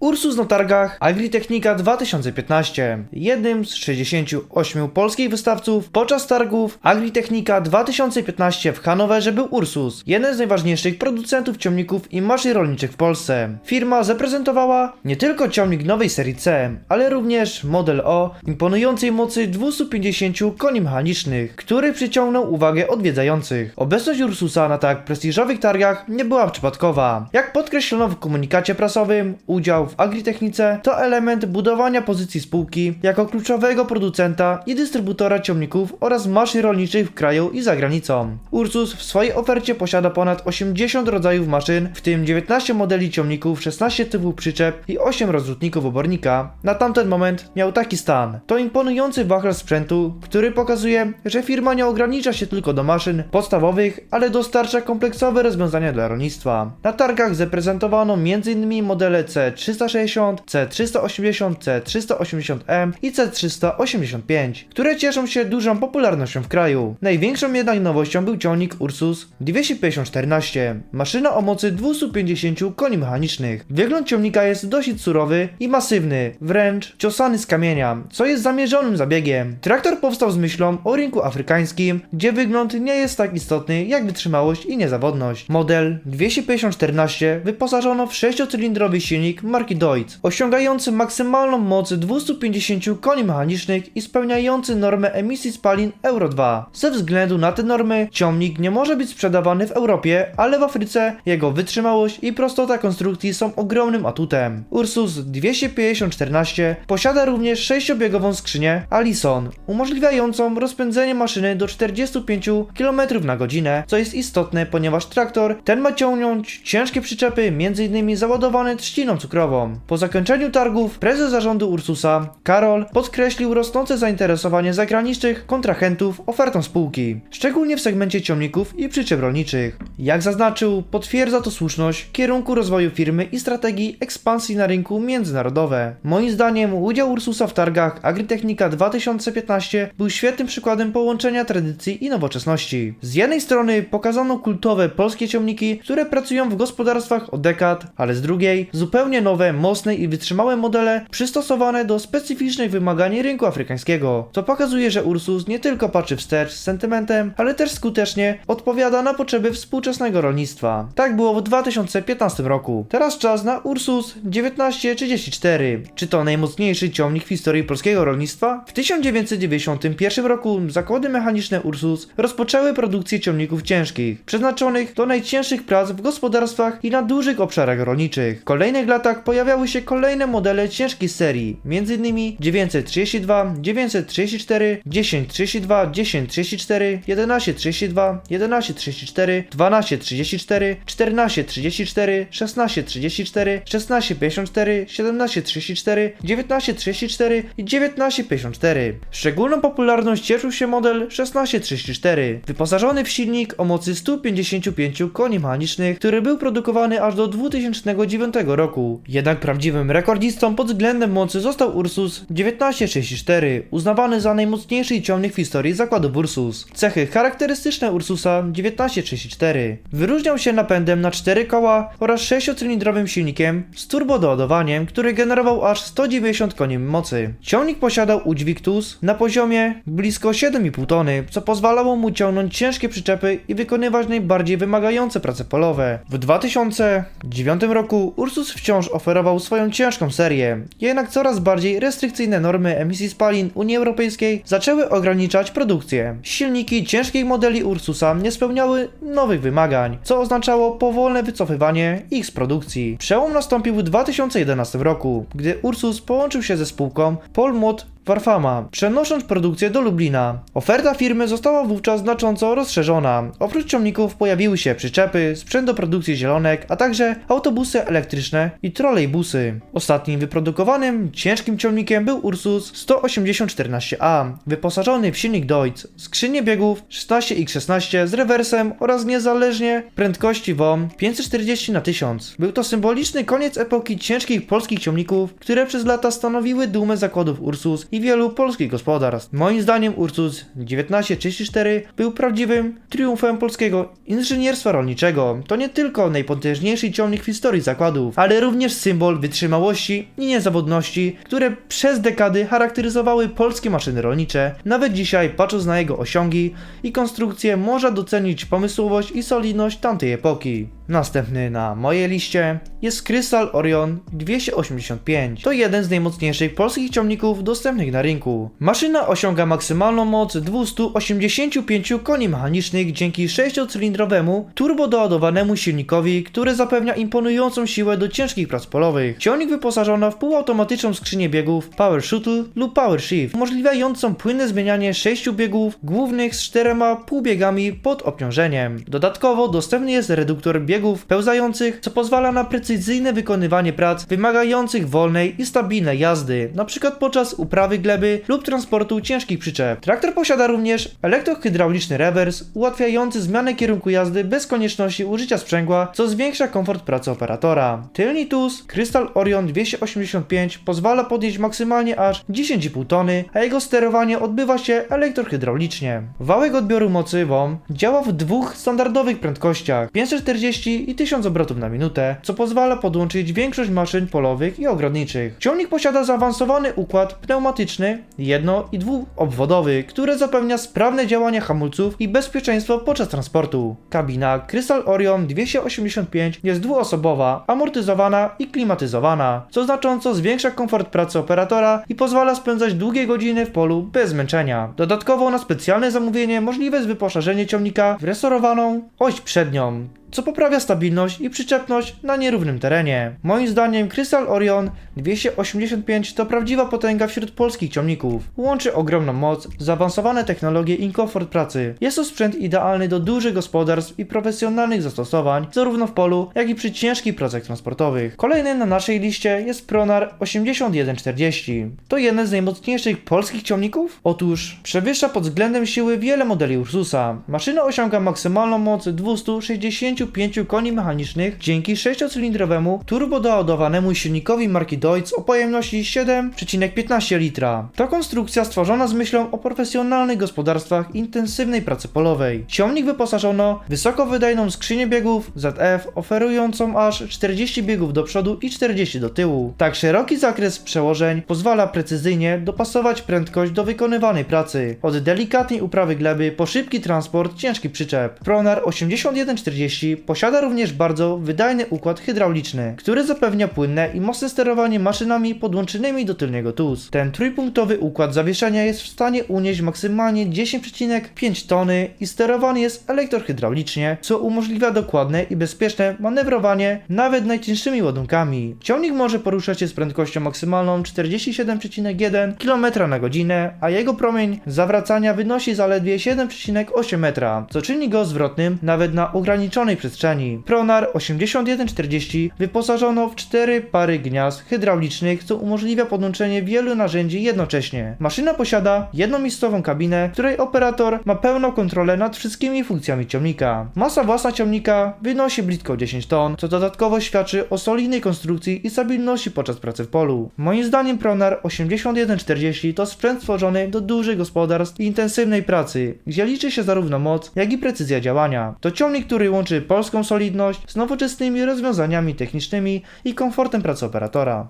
Ursus na targach Agritechnika 2015. Jednym z 68 polskich wystawców podczas targów Agritechnika 2015 w Hanowerze był Ursus, jeden z najważniejszych producentów ciągników i maszyn rolniczych w Polsce. Firma zaprezentowała nie tylko ciągnik nowej serii C, ale również model O imponującej mocy 250 koni mechanicznych, który przyciągnął uwagę odwiedzających. Obecność Ursusa na tak prestiżowych targach nie była przypadkowa. Jak podkreślono w komunikacie prasowym, udział w agritechnice to element budowania pozycji spółki jako kluczowego producenta i dystrybutora ciągników oraz maszyn rolniczych w kraju i za granicą. Ursus w swojej ofercie posiada ponad 80 rodzajów maszyn, w tym 19 modeli ciągników, 16 typów przyczep i 8 rozrzutników obornika. Na tamten moment miał taki stan. To imponujący wachlarz sprzętu, który pokazuje, że firma nie ogranicza się tylko do maszyn podstawowych, ale dostarcza kompleksowe rozwiązania dla rolnictwa. Na targach zaprezentowano m.in. modele C360, C380, C380M i C385, które cieszą się dużą popularnością w kraju. Największą jednak nowością był ciągnik Ursus 25014, maszyna o mocy 250 koni mechanicznych. Wygląd ciągnika jest dosyć surowy i masywny, wręcz ciosany z kamienia, co jest zamierzonym zabiegiem. Traktor powstał z myślą o rynku afrykańskim, gdzie wygląd nie jest tak istotny jak wytrzymałość i niezawodność. Model 25014 wyposażono w 6-cylindrowy silnik marki Deutz, osiągający maksymalną moc 250 koni mechanicznych i spełniający normę emisji spalin Euro 2. Ze względu na te normy, ciągnik nie może być sprzedawany w Europie, ale w Afryce jego wytrzymałość i prostota konstrukcji są ogromnym atutem. Ursus 25014 posiada również 6-biegową skrzynię Allison, umożliwiającą rozpędzenie maszyny do 45 km na godzinę, co jest istotne, ponieważ traktor ten ma ciągnąć ciężkie przyczepy, m.in. załadowane trzciną cukrową. Po zakończeniu targów prezes zarządu Ursusa, Karol, podkreślił rosnące zainteresowanie zagranicznych kontrahentów ofertą spółki, szczególnie w segmencie ciągników i przyczep rolniczych. Jak zaznaczył, potwierdza to słuszność kierunku rozwoju firmy i strategii ekspansji na rynku międzynarodowe. Moim zdaniem udział Ursusa w targach Agritechnika 2015 był świetnym przykładem połączenia tradycji i nowoczesności. Z jednej strony pokazano kultowe polskie ciągniki, które pracują w gospodarstwach od dekad, ale z drugiej zupełnie nowe, mocne i wytrzymałe modele przystosowane do specyficznych wymagań rynku afrykańskiego, co pokazuje, że Ursus nie tylko patrzy wstecz z sentymentem, ale też skutecznie odpowiada na potrzeby współczesnego rolnictwa. Tak było w 2015 roku. Teraz czas na Ursus 1934. Czy to najmocniejszy ciągnik w historii polskiego rolnictwa? W 1991 roku zakłady mechaniczne Ursus rozpoczęły produkcję ciągników ciężkich, przeznaczonych do najcięższych prac w gospodarstwach i na dużych obszarach rolniczych. W kolejnych latach pojawiały się kolejne modele ciężkiej serii, m.in. 932, 934, 1032, 1034, 1132, 1134, 1234, 1434, 1634, 1654, 1734, 1934 i 1954. Szczególną popularność cieszył się model 1634, wyposażony w silnik o mocy 155 koni mechanicznych, który był produkowany aż do 2009 roku. Jednak prawdziwym rekordzistą pod względem mocy został Ursus 1934, uznawany za najmocniejszy ciągnik w historii zakładu Ursus. Cechy charakterystyczne Ursusa 1934 wyróżniał się napędem na 4 koła oraz 6-cylindrowym silnikiem z turbodoładowaniem, który generował aż 190 koni mocy. Ciągnik posiadał udźwig TUS na poziomie blisko 7,5 tony, co pozwalało mu ciągnąć ciężkie przyczepy i wykonywać najbardziej wymagające prace polowe. W 2009 roku Ursus wciąż oferował swoją ciężką serię, jednak coraz bardziej restrykcyjne normy emisji spalin Unii Europejskiej zaczęły ograniczać produkcję. Silniki ciężkich modeli Ursusa nie spełniały nowych wymagań, co oznaczało powolne wycofywanie ich z produkcji. Przełom nastąpił w 2011 roku, gdy Ursus połączył się ze spółką Polmot Przenosząc produkcję do Lublina. Oferta firmy została wówczas znacząco rozszerzona. Oprócz ciągników pojawiły się przyczepy, sprzęt do produkcji zielonek, a także autobusy elektryczne i trolejbusy. Ostatnim wyprodukowanym ciężkim ciągnikiem był Ursus 18014A, wyposażony w silnik Deutz, skrzynię biegów 16x16 z rewersem oraz niezależnie prędkości WOM 540 na 1000. Był to symboliczny koniec epoki ciężkich polskich ciągników, które przez lata stanowiły dumę zakładów Ursus i wielu polskich gospodarstw. Moim zdaniem Ursus 1934 był prawdziwym triumfem polskiego inżynierstwa rolniczego. To nie tylko najpotężniejszy ciągnik w historii zakładów, ale również symbol wytrzymałości i niezawodności, które przez dekady charakteryzowały polskie maszyny rolnicze. Nawet dzisiaj, patrząc na jego osiągi i konstrukcję, można docenić pomysłowość i solidność tamtej epoki. Następny na mojej liście jest Crystal Orion 285. To jeden z najmocniejszych polskich ciągników dostępnych na rynku. Maszyna osiąga maksymalną moc 285 koni mechanicznych dzięki 6-cylindrowemu turbodoładowanemu silnikowi, który zapewnia imponującą siłę do ciężkich prac polowych. Ciągnik wyposażono w półautomatyczną skrzynię biegów Power Shuttle lub Power Shift, umożliwiającą płynne zmienianie 6 biegów głównych z czterema półbiegami pod obciążeniem. Dodatkowo dostępny jest reduktor biegów pełzających, co pozwala na precyzyjne wykonywanie prac wymagających wolnej i stabilnej jazdy, np. podczas uprawy gleby lub transportu ciężkich przyczep. Traktor posiada również elektrohydrauliczny rewers, ułatwiający zmianę kierunku jazdy bez konieczności użycia sprzęgła, co zwiększa komfort pracy operatora. Tylny TUS Crystal Orion 285 pozwala podnieść maksymalnie aż 10,5 tony, a jego sterowanie odbywa się elektrohydraulicznie. Wałek odbioru mocy WOM działa w dwóch standardowych prędkościach 540 i 1000 obrotów na minutę, co pozwala podłączyć większość maszyn polowych i ogrodniczych. Ciągnik posiada zaawansowany układ pneumatyczny jedno- i dwuobwodowy, który zapewnia sprawne działanie hamulców i bezpieczeństwo podczas transportu. Kabina Crystal Orion 285 jest dwuosobowa, amortyzowana i klimatyzowana, co znacząco zwiększa komfort pracy operatora i pozwala spędzać długie godziny w polu bez zmęczenia. Dodatkowo na specjalne zamówienie możliwe jest wyposażenie ciągnika w restaurowaną oś przednią, co poprawia stabilność i przyczepność na nierównym terenie. Moim zdaniem Crystal Orion 285 to prawdziwa potęga wśród polskich ciągników. Łączy ogromną moc, zaawansowane technologie i komfort pracy. Jest to sprzęt idealny do dużych gospodarstw i profesjonalnych zastosowań, zarówno w polu, jak i przy ciężkich pracach transportowych. Kolejny na naszej liście jest Pronar 8140. To jeden z najmocniejszych polskich ciągników? Otóż przewyższa pod względem siły wiele modeli Ursusa. Maszyna osiąga maksymalną moc 265 koni mechanicznych dzięki 6-cylindrowemu turbodoładowanemu silnikowi marki Deutz o pojemności 7,15 litra. To konstrukcja stworzona z myślą o profesjonalnych gospodarstwach intensywnej pracy polowej. Ciągnik wyposażono w wysokowydajną skrzynię biegów ZF oferującą aż 40 biegów do przodu i 40 do tyłu. Tak szeroki zakres przełożeń pozwala precyzyjnie dopasować prędkość do wykonywanej pracy. Od delikatnej uprawy gleby po szybki transport ciężkich przyczep. Pronar 8140 posiada również bardzo wydajny układ hydrauliczny, który zapewnia płynne i mocne sterowanie maszynami podłączonymi do tylnego TUS. Ten trójpunktowy układ zawieszenia jest w stanie unieść maksymalnie 10,5 tony i sterowany jest elektrohydraulicznie, co umożliwia dokładne i bezpieczne manewrowanie nawet najcięższymi ładunkami. Ciągnik może poruszać się z prędkością maksymalną 47,1 km na godzinę, a jego promień zawracania wynosi zaledwie 7,8 metra, co czyni go zwrotnym nawet na ograniczonej przestrzeni. Pronar 8140 wyposażono w cztery pary gniazd hydraulicznych, co umożliwia podłączenie wielu narzędzi jednocześnie. Maszyna posiada jednomiejscową kabinę, w której operator ma pełną kontrolę nad wszystkimi funkcjami ciągnika. Masa własna ciągnika wynosi blisko 10 ton, co dodatkowo świadczy o solidnej konstrukcji i stabilności podczas pracy w polu. Moim zdaniem Pronar 8140 to sprzęt stworzony do dużych gospodarstw i intensywnej pracy, gdzie liczy się zarówno moc, jak i precyzja działania. To ciągnik, który łączy polską solidność z nowoczesnymi rozwiązaniami technicznymi i komfortem pracy operatora.